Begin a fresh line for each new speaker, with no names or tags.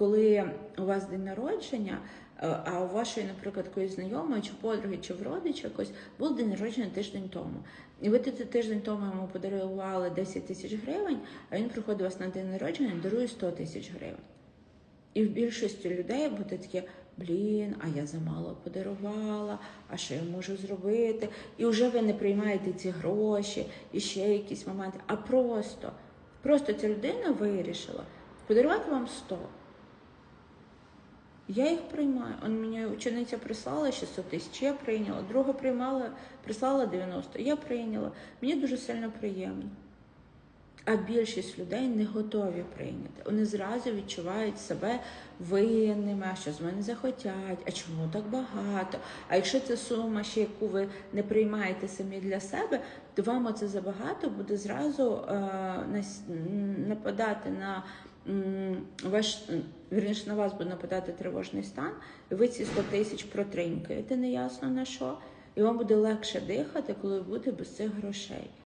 коли у вас день народження, е, а у вашої, наприклад, якоїсь знайомої, чи подруги, чи в родича якось був день народження тиждень тому. І ви ти- тиждень тому йому подарували 10 тисяч гривень, а він приходить у вас на день народження і дарує 100 тисяч гривень. І в більшості людей буде таке, блін, а я замало подарувала, а що я можу зробити? І вже ви не приймаєте ці гроші, і ще якісь моменти, а просто, просто ця людина вирішила подарувати вам 100. Я їх приймаю. Он мені учениця прислала 600 тисяч, я прийняла. Друга приймала, прислала 90, я прийняла. Мені дуже сильно приємно. А більшість людей не готові прийняти. Вони зразу відчувають себе винними, а що з мене захотять, а чому так багато? А якщо це сума, ще яку ви не приймаєте самі для себе, то вам оце забагато буде зразу е, нападати на ваш вірніше на вас буде нападати тривожний стан, і ви ці 100 тисяч протринькаєте неясно на що, і вам буде легше дихати, коли ви будете без цих грошей.